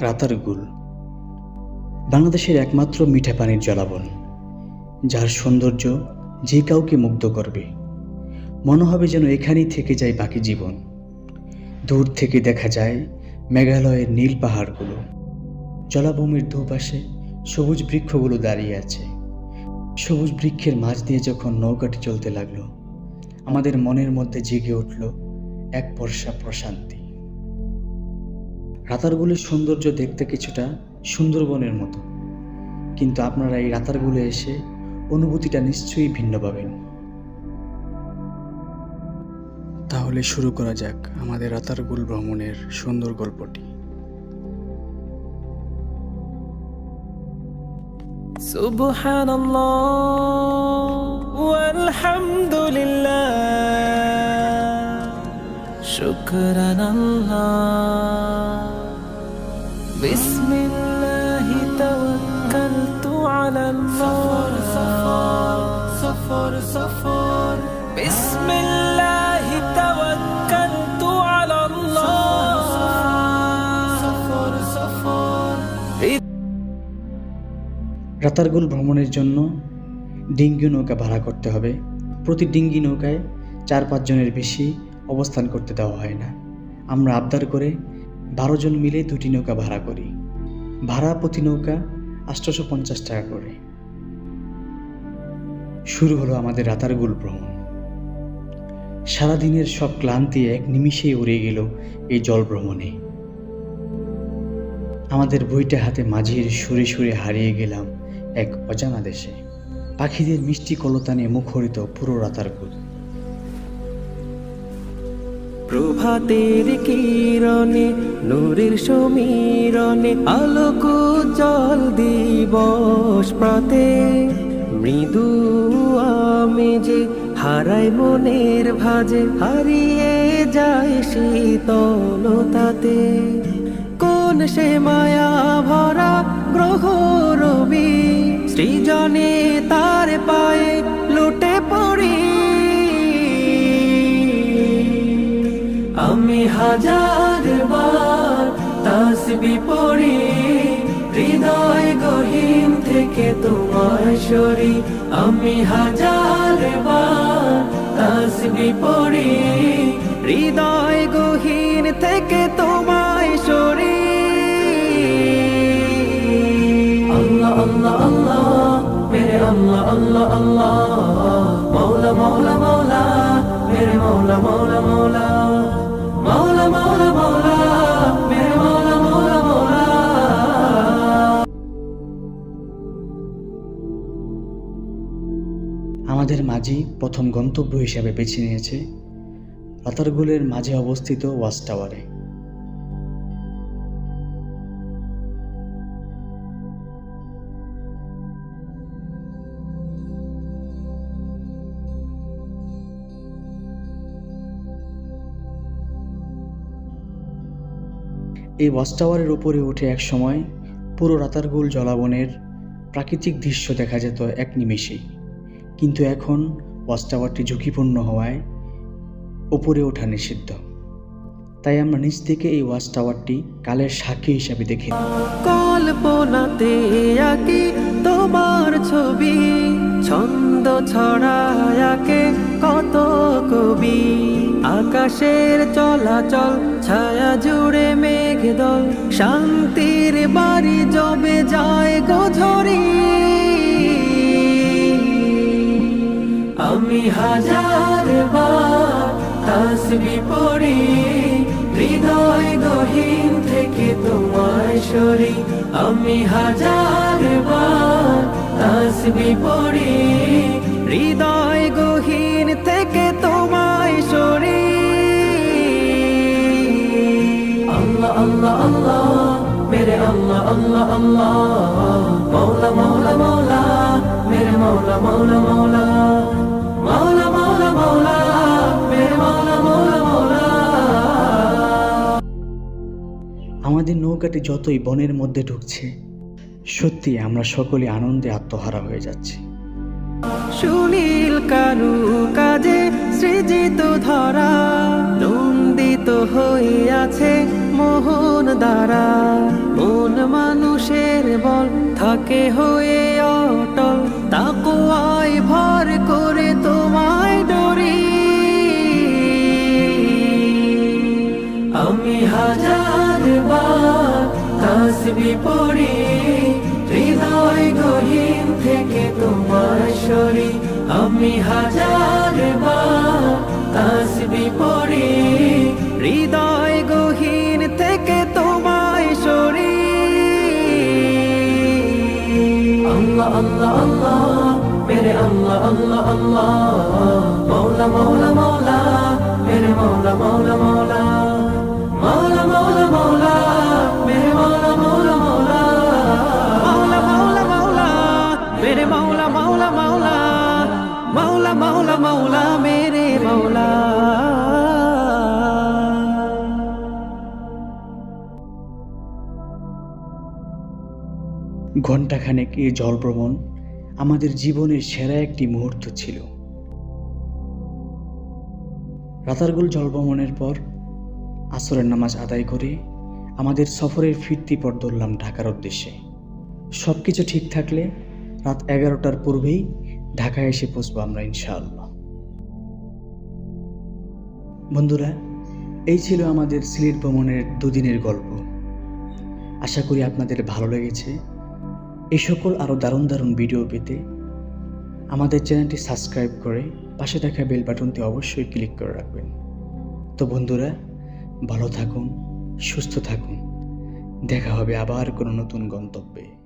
রাতারগুল বাংলাদেশের একমাত্র মিঠা পানির জলাবন, যার সৌন্দর্য যে কাউকে মুগ্ধ করবে। মনে হবে যেন এখানেই থেকে যায় বাকি জীবন। দূর থেকে দেখা যায় মেঘালয়ের নীল পাহাড়গুলো। জলাভূমির দুপাশে সবুজ বৃক্ষগুলো দাঁড়িয়ে আছে। সবুজ বৃক্ষের মাঝ দিয়ে যখন নৌকাটি চলতে লাগল, আমাদের মনের মধ্যে জেগে উঠল এক বর্ষা প্রশান্তি। রাতারগুলের সৌন্দর্য দেখতে কিছুটা সুন্দরবনের মতো কিন্তু আপনারা এই রাতারগুলে এসে অনুভূতিটা নিশ্চয়ই ভিন্ন পাবেন তাহলে শুরু করা যাক আমাদের রাতারগুল ভ্রমণের সুন্দর গল্পটি سبحان الله والحمد لله شكرا الله على الله صفر صفر بسم الله توكلت على الله صفر صفر রাতারগুল ভ্রমণের জন্য ডিঙ্গি নৌকা ভাড়া করতে হবে প্রতি ডিঙ্গি নৌকায় চার পাঁচজনের বেশি অবস্থান করতে দেওয়া হয় না আমরা আবদার করে বারো জন মিলে দুটি নৌকা ভাড়া করি ভাড়া প্রতি নৌকা আটশোশো পঞ্চাশ টাকা করে। শুরু হলো আমাদের রাতারগুল ভ্রমণ। সারাদিনের সব ক্লান্তি এক নিমিষেই উড়ে গেল এই জল ভ্রমণে। আমাদের বইটা হাতে মাঝির সুরে সুরে হারিয়ে গেলাম এক অজানা দেশে। পাখিদের মিষ্টি কলতানে মুখরিত পুরো রাতারগুল প্রভাতের কিরণে, নূরের সমীরণে, আলোক জল দিবস প্রাতে। মৃদু আমি যে হারাই মনের ভাজে, হারিয়ে যায় শীতলতাতে। কোন সে মায়া ভরা গ্রহ রবি, সৃজনে তার পায়ে লুটে পড়ি হাজার বার তাসবি পড়ি, হৃদয় গহীন থেকে তোমার সরি। আমি হাজার বার তাসবি পড়ি, হৃদয় গহীন থেকে তোমায় সরি। আল্লাহ আল্লাহ আল্লাহ, মেরে আল্লাহ আল্লাহ আল্লাহ। মৌলা মৌলা মৌলা মেরে মৌলা মৌলা মৌলা মৌলা আমাদের মাঝি প্রথম গন্তব্য হিসাবে বেছে নিয়েছে। রাতারগুলের মাঝে অবস্থিত ওয়াচ টাওয়ারে। এই ওয়াচ টাওয়ারের উপরে উঠে এক সময় পুরো রাতারগুল জলাবনের প্রাকৃতিক দৃশ্য দেখা যেত এক নিমেষেই। কিন্তু এখন ওয়াচ টাওয়ারটি ঝুঁকিপূর্ণ হওয়ায় উপরে ওঠা নিষিদ্ধ। তাই আমরা নিচ থেকে এই ওয়াচ টাওয়ারটি কালের সাক্ষী হিসাবে দেখি। তোমার ছবি, ছন্দ ছড়ায়াকে কত কবি। আকাশের চলাচল, ছায়া জুড়ে মেঘদল, শান্তির বাড়ি জবে পড়ি, হৃদয় গহীন থেকে তোমায় সরি। আমি হাজার বার তাসবি পড়ি, হৃদয় গহীন থেকে তোমায় সরি। আল্লাহ আল্লাহ আল্লাহ, মেরে আল্লাহ আল্লাহ আল্লাহ। মৌলা মৌলা মৌলা মেরে মৌলা মৌলা মৌলা মৌলা মৌলা মৌলা আমাদের নৌকাটি যতই বনের মধ্যে ঢুকছে, সত্যি আমরা সকলে আনন্দে আত্মহারা হয়ে যাচ্ছি। সুনীল কারু কাজে সৃজিত ধরা নন্দিত আছে মোহন দ্বারা। মন মানুষের বল থাকে হয়ে তাসবি হৃদয় গহীন থেকে তোমার সরি। আমি হাজার বার তাসবি পড়ি, হৃদয় গহীন থেকে তোমায় সরি। আল্লাহ আল্লাহ আল্লাহ, মেরে আল্লাহ আল্লাহ আল্লাহ। মৌলা মৌলা মৌলা ঘণ্টাখানেক এই জলভ্রমণ আমাদের জীবনের সেরা একটি মুহূর্ত ছিল। রাতারগুল জলভ্রমণের পর আসরের নামাজ আদায় করে আমাদের সফরের ফিরতি পর ধরলাম ঢাকার উদ্দেশ্যে। সব কিছু ঠিক থাকলে রাত এগারোটার পূর্বেই ঢাকায় এসে পৌঁছবো আমরা ইনশাআল্লাহ। বন্ধুরা, এই ছিল আমাদের সিলেট ভ্রমণের দুদিনের গল্প। আশা করি আপনাদের ভালো লেগেছে। এই সকল আরও দারুণ দারুণ ভিডিও পেতে আমাদের চ্যানেলটি সাবস্ক্রাইব করে পাশে থাকা বেল বাটনটি অবশ্যই ক্লিক করে রাখবেন। তো বন্ধুরা, ভালো থাকুন, সুস্থ থাকুন। দেখা হবে আবার কোনো নতুন গন্তব্যে।